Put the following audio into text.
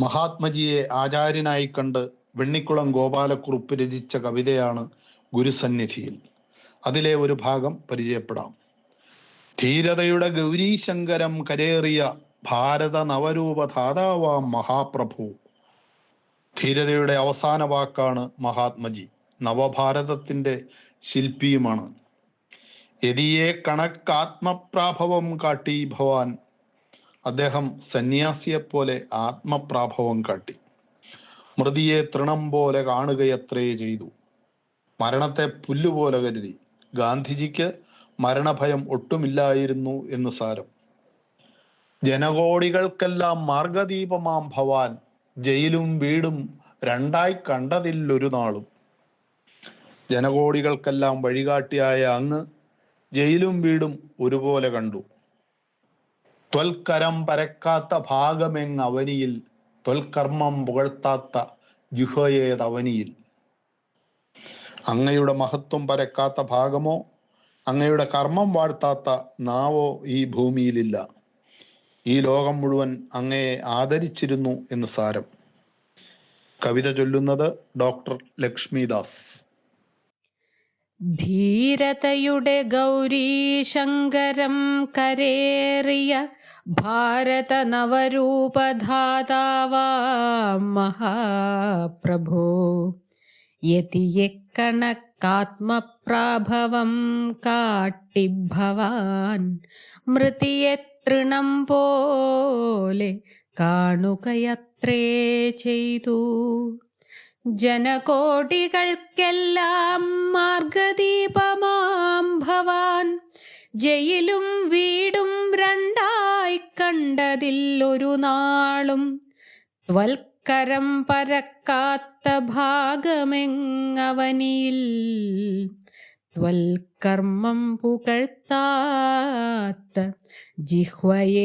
മഹാത്മജിയെ ആചാര്യനായി കണ്ട് വെണ്ണിക്കുളം ഗോപാലക്കുറുപ്പ് രചിച്ച കവിതയാണ് ഗുരുസന്നിധിയിൽ. അതിലെ ഒരു ഭാഗം പരിചയപ്പെടാം. ധീരതയുടെ ഗൗരീശങ്കരം കരേറിയ ഭാരത നവരൂപധാതാവാം മഹാപ്രഭു. ധീരതയുടെ അവസാന വാക്കാണ് മഹാത്മജി. നവഭാരതത്തിന്റെ ശില്പിയുമാണ്. യതിയെ കണക്കാത്മപ്രാഭവം കാട്ടി ഭവാൻ അദ്ദേഹം സന്യാസിയെപ്പോലെ ആത്മപ്രാഭവം കാട്ടി. മൃതിയെ തൃണം പോലെ കാണുകയത്രേ ചെയ്തു. മരണത്തെ പുല്ലുപോലെ കരുതി. ഗാന്ധിജിക്ക് മരണഭയം ഒട്ടുമില്ലായിരുന്നു എന്ന് സാരം. ജനകോടികൾക്കെല്ലാം മാർഗദീപമാം ഭവാൻ. ജയിലും വീടും രണ്ടായി കണ്ടതില്ലൊരു നാളും. ജനകോടികൾക്കെല്ലാം വഴികാട്ടിയായ അങ്ങ് ജയിലും വീടും ഒരുപോലെ കണ്ടു. ത്വൽക്കരം പരക്കാത്ത ഭാഗമെങ് അവനിയിൽ? ത്വൽക്കർമ്മം പുകഴ്ത്താത്ത ജുഹയേതവനിയിൽ അങ്ങയുടെ മഹത്വം പരക്കാത്ത ഭാഗമോ? അങ്ങയുടെ കർമ്മം വാഴ്ത്താത്ത നാവോ ഈ ഭൂമിയിലില്ല. ഈ ലോകം മുഴുവൻ അങ്ങയെ ആദരിച്ചിരുന്നു എന്ന് സാരം. കവിത ചൊല്ലുന്നത് ഡോക്ടർ ലക്ഷ്മിദാസ്. ധീരതയുടെ ഗൗരീശങ്കരം കരേറിയ ഭാരത നവരൂപധാതാവാം മഹാപ്രഭോ. യതിയെ കണക്കാത്മപ്രാഭവം കാട്ടി ഭവാൻ മൃതിയെ തൃണം പോലെ കാണുകയത്രേ ചെയ്തു. ജനകോടികൾക്കെല്ലാം ജയിലും വീടും രണ്ടായി കണ്ടതിൽ ഒരു നാളും വൽക്കരം പരക്കാത്ത ഭാഗമെങ്ങവനിയിൽ ത്വൽക്കർമ്മം പുകഴ്ത്താത്ത ജിഹ്വയേതവനിയിൽ.